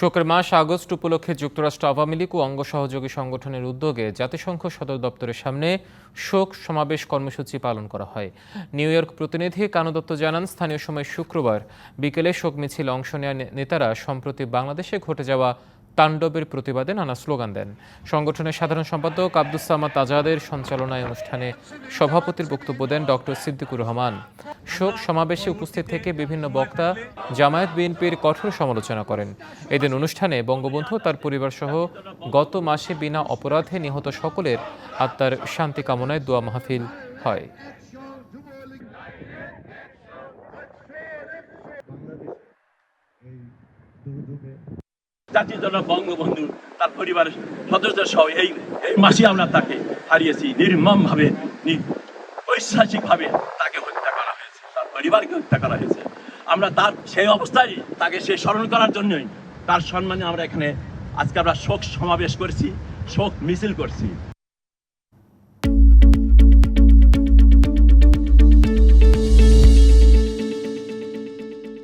শোকের মাস আগস্ট উপলক্ষে যুক্তরাষ্ট্র আওয়ামী লীগ ও অঙ্গ সহযোগী সংগঠনের উদ্যোগে জাতিসংঘ সদর দপ্তরের সামনে শোক সমাবেশ কর্মসূচি পালন করা হয়। নিউ ইয়র্ক প্রতিনিধি কানু দত্ত জানান, স্থানীয় সময় শুক্রবার বিকেলে শোক মিছিলে অংশ নেওয়া নেতারা সম্প্রতি বাংলাদেশে ঘটে যাওয়া তাণ্ডবের প্রতিবাদে নানা স্লোগান দেন। সংগঠনের সাধারণ সম্পাদক আব্দুস সামাদ আজাদের সঞ্চালনায় অনুষ্ঠানে সভাপতির বক্তব্য দেন ডক্টর সিদ্দিকুর রহমান। শোক সমাবেশে উপস্থিত থেকে বিভিন্ন বক্তা জামায়াত বিএনপির কঠোর সমালোচনা করেন। এদিন অনুষ্ঠানে বঙ্গবন্ধু, তার পরিবার সহ গত মাসে বিনা অপরাধে নিহত সকলের আত্মার শান্তি কামনায় দোয়া মাহফিল হয়। জাতির জন্য বঙ্গবন্ধু, তার পরিবারের সদস্য সহ এই এই মাসে আমরা তাকে হারিয়েছি নির্মম ভাবে ঐতিহাসিক ভাবে তাকে হত্যা করা হয়েছে তার পরিবারকে হত্যা করা হয়েছে। আমরা তার সেই অবস্থায় তাকে সে স্মরণ করার জন্যই তার সম্মানে আমরা এখানে আজকে আমরা শোক সমাবেশ করছি, শোক মিছিল করছি।